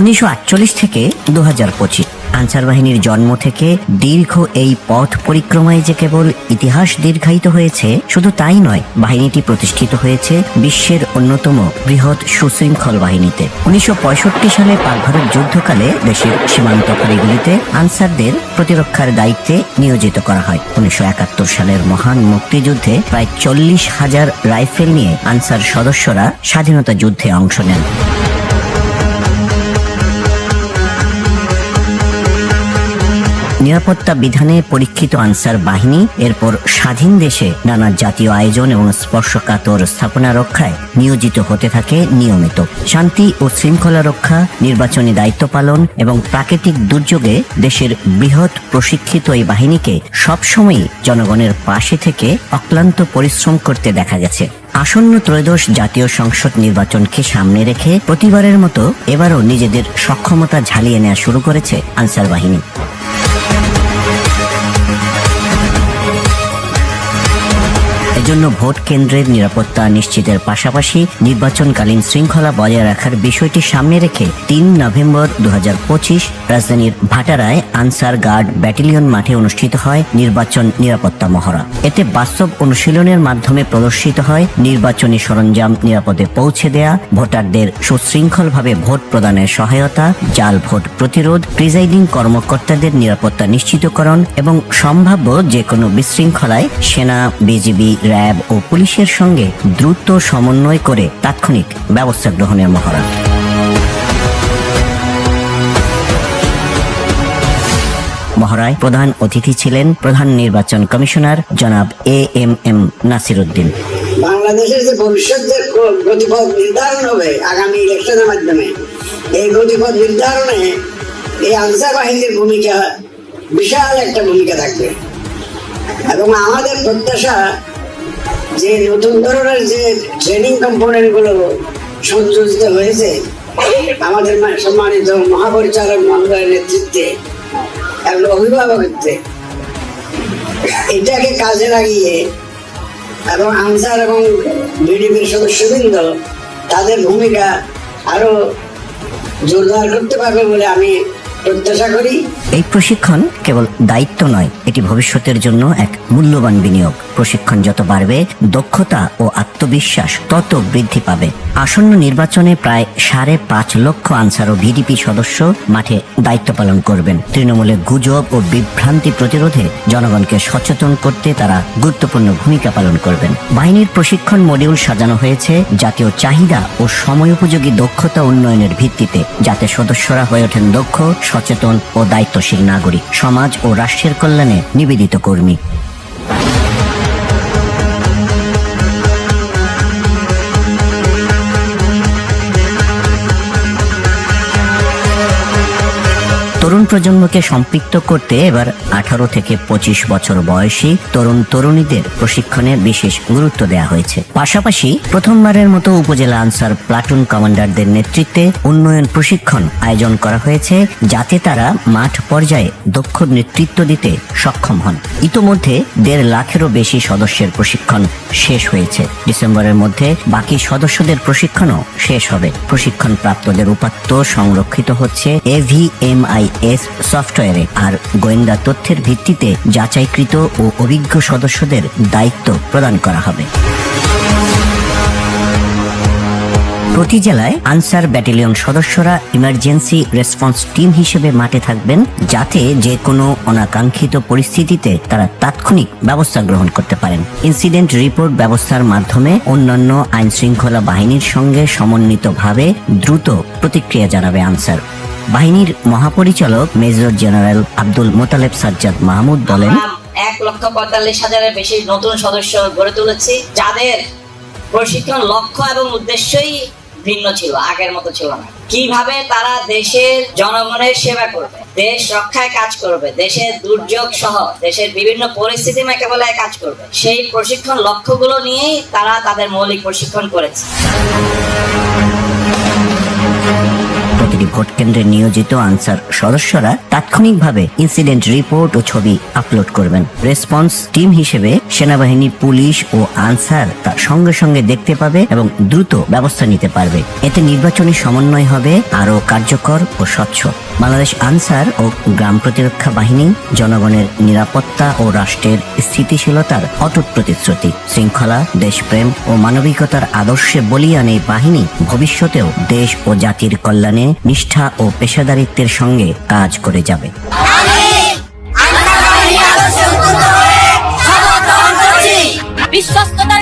উনিশশো আটচল্লিশ থেকে দু হাজার পঁচিশ। আনসার বাহিনীর জন্ম থেকে দীর্ঘ এই পথ পরিক্রমায় যে কেবল ইতিহাস দীর্ঘায়িত হয়েছে, শুধু তাই নয়, বাহিনীটি প্রতিষ্ঠিত হয়েছে বিশ্বের অন্যতম বৃহৎ সুশৃঙ্খল বাহিনীতে। উনিশশো পঁয়ষট্টি সালে পাক ভারত যুদ্ধকালে দেশের সীমান্ত ফাঁড়িগুলিতে আনসারদের প্রতিরক্ষার দায়িত্বে নিয়োজিত করা হয়। উনিশশো একাত্তর সালের মহান মুক্তিযুদ্ধে প্রায় চল্লিশ হাজার রাইফেল নিয়ে আনসার সদস্যরা স্বাধীনতা যুদ্ধে অংশ নেন। নিরাপত্তা বিধানে পরীক্ষিত আনসার বাহিনী, এরপর স্বাধীন দেশে নানা জাতীয় আয়োজন এবং স্পর্শকাতর স্থাপনা রক্ষায় নিয়োজিত হতে থাকে নিয়মিত। শান্তি ও শৃঙ্খলা রক্ষা, নির্বাচনী দায়িত্ব পালন এবং প্রাকৃতিক দুর্যোগে দেশের বৃহৎ প্রশিক্ষিত এই বাহিনীকে সবসময়ই জনগণের পাশে থেকে অক্লান্ত পরিশ্রম করতে দেখা গেছে। আসন্ন ত্রয়োদশ জাতীয় সংসদ নির্বাচনকে সামনে রেখে প্রতিবারের মতো এবারও নিজেদের সক্ষমতা ঝালিয়ে নেওয়া শুরু করেছে আনসার বাহিনী। এজন্য ভোট কেন্দ্রের নিরাপত্তা নিশ্চিতের পাশাপাশি নির্বাচনকালীন শৃঙ্খলা বজায় রাখার বিষয়টি সামনে রেখে তিন নভেম্বর দু হাজার পঁচিশ রাজধানীর ভাটারায় আনসার গার্ড ব্যাটালিয়ন মাঠে অনুষ্ঠিত হয় নির্বাচন নিরাপত্তা মহড়া। এতে বাস্তব অনুশীলনের মাধ্যমে প্রদর্শিত হয় নির্বাচনী সরঞ্জাম নিরাপদে পৌঁছে দেয়া, ভোটারদের সুশৃঙ্খলভাবে ভোট প্রদানের সহায়তা, জাল ভোট প্রতিরোধ, প্রিজাইডিং কর্মকর্তাদের নিরাপত্তা নিশ্চিতকরণ এবং সম্ভাব্য যে কোনো বিশৃঙ্খলায় সেনা, বিজিবি র্যাব ও পুলিশের সঙ্গে দ্রুত সমন্বয় করে তাৎক্ষণিক ব্যবস্থা গ্রহণের মহড়া। মহড়ায় প্রধান অতিথি ছিলেন প্রধান নির্বাচন কমিশনার জনাব A M M Nasir Uddin বাংলাদেশের যে ভবিষ্যৎ যে গতিপথ নির্ধারণ হবে আগামী ইলেকশনের মাধ্যমে, এই গতিপথ নির্ধারণে এই আনসার বাহিনীর ভূমিকা বিশাল একটা ভূমিকা থাকবে। এবং আমাদের প্রত্যাশা যে নতুন ধরনের যে ট্রেনিং কম্পোনেন্টগুলো সংযোজিত হয়েছে, আমাদের সম্মানিত মহাপরিচালক মহোদয়ের নেতৃত্বে এবং অভিভাবকত্বে, এটাকে কাজে লাগিয়ে এবং আনসার এবং বিডিপির সদস্যবৃন্দ তাদের ভূমিকা আরও জোরদার করতে পারবে বলে আমি প্রত্যাশা করি এই প্রশিক্ষণ কেবল দায়িত্ব নয়, এটি ভবিষ্যতের জন্য এক মূল্যবান বিনিয়োগ। প্রশিক্ষণ যত বাড়বে, দক্ষতা ও আত্মবিশ্বাস তত বৃদ্ধি পাবে। আসন্ন নির্বাচনে প্রায় সাড়ে পাঁচ লক্ষ আনসার ও ভিডিপি সদস্য মাঠে দায়িত্ব পালন করবেন। তৃণমূলে গুজব ও বিভ্রান্তি প্রতিরোধে জনগণকে সচেতন করতে তারা গুরুত্বপূর্ণ ভূমিকা পালন করবেন। বাহিনীর প্রশিক্ষণ মডিউল সাজানো হয়েছে জাতীয় চাহিদা ও সময়োপযোগী দক্ষতা উন্নয়নের ভিত্তিতে, যাতে সদস্যরা হয়ে ওঠেন দক্ষ সচেতন ও দায়িত্বশীল নাগরিক সমাজ ও রাষ্ট্রের কল্যাণে নিবেদিত কর্মী। তরুণ প্রজন্মকে সম্পৃক্ত করতে এবার আঠারো থেকে পঁচিশ বছর বয়সী তরুণ তরুণীদের প্রশিক্ষণে বিশেষ গুরুত্ব দেওয়া হয়েছে। পাশাপাশি প্রথমবারের মতো উপজেলা আনসার প্লাটুন কমান্ডারদের নেতৃত্বে উন্নয়ন প্রশিক্ষণ আয়োজন করা হয়েছে, যাতে তারা মাঠ পর্যায়ে দক্ষ নেতৃত্ব দিতে সক্ষম হন। ইতোমধ্যে দেড় লাখেরও বেশি সদস্যের প্রশিক্ষণ শেষ হয়েছে। ডিসেম্বরের মধ্যে বাকি সদস্যদের প্রশিক্ষণও শেষ হবে। প্রশিক্ষণ প্রাপ্তদের উপাত্ত সংরক্ষিত হচ্ছে এভিএমআইএস সফটওয়্যারে আর গোয়েন্দা তথ্যের ভিত্তিতে যাচাইকৃত ও অভিজ্ঞ সদস্যদের দায়িত্ব প্রদান করা হবে। প্রতি জেলায় আনসার ব্যাটালিয়ন সদস্যরা ইমার্জেন্সি রেসপন্স টিম হিসেবে মাঠে থাকবেন যাতে যে কোনো অনাকাঙ্ক্ষিত পরিস্থিতিতে তারা তাৎক্ষণিক ব্যবস্থা গ্রহণ করতে পারেন। ইনসিডেন্ট রিপোর্ট ব্যবস্থার মাধ্যমে অন্যান্য আইন শৃঙ্খলা বাহিনীর সঙ্গে সমন্বিতভাবে দ্রুত প্রতিক্রিয়া জানাবে আনসার। বাহিনীর মহাপরিচালক মেজর জেনারেল আব্দুল মোতালেব সাজ্জাদ মাহমুদ বলেন এক লক্ষ পঁয়তাল্লিশ হাজারের বেশি নতুন সদস্য গড়ে তুলেছি, যাদের প্রশিক্ষণ লক্ষ্য এবং উদ্দেশ্যই ভিন্ন ছিল, আগের মতো ছিল না। কীভাবে তারা দেশের জনগণের সেবা করবে, দেশ রক্ষায় কাজ করবে, দেশের দুর্যোগ সহ দেশের বিভিন্ন পরিস্থিতি মোকাবেলায় কাজ করবে, সেই প্রশিক্ষণ লক্ষ্যগুলো নিয়েই তারা তাদের মৌলিক প্রশিক্ষণ করেছে। প্রতিটি ভোট কেন্দ্রে নিয়োজিত আনসার সদস্যরা তাৎক্ষণিকভাবে ইনসিডেন্ট রিপোর্ট ও ছবি আপলোড করবেন। রেসপন্স টিম হিসেবে সেনাবাহিনী, পুলিশ ও আনসার তা সঙ্গে সঙ্গে দেখতে পাবে এবং দ্রুত ব্যবস্থা নিতে পারবে। এতে নির্বাচনী সমন্বয় হবে, আরও কার্যকর ও স্বচ্ছ। বাংলাদেশ আনসার ও গ্রাম প্রতিরক্ষা বাহিনী, জনগণের নিরাপত্তা ও রাষ্ট্রের স্থিতিশীলতার অটুট প্রতিশ্রুতি। শৃঙ্খলা, দেশপ্রেম ও মানবিকতার আদর্শে বলিয়ান এই বাহিনী ভবিষ্যতেও দেশ ও জাতির কল্যাণে নিষ্ঠা ও পেশাদারিত্বের সঙ্গে কাজ করে যাবে বিশ্বস্ততার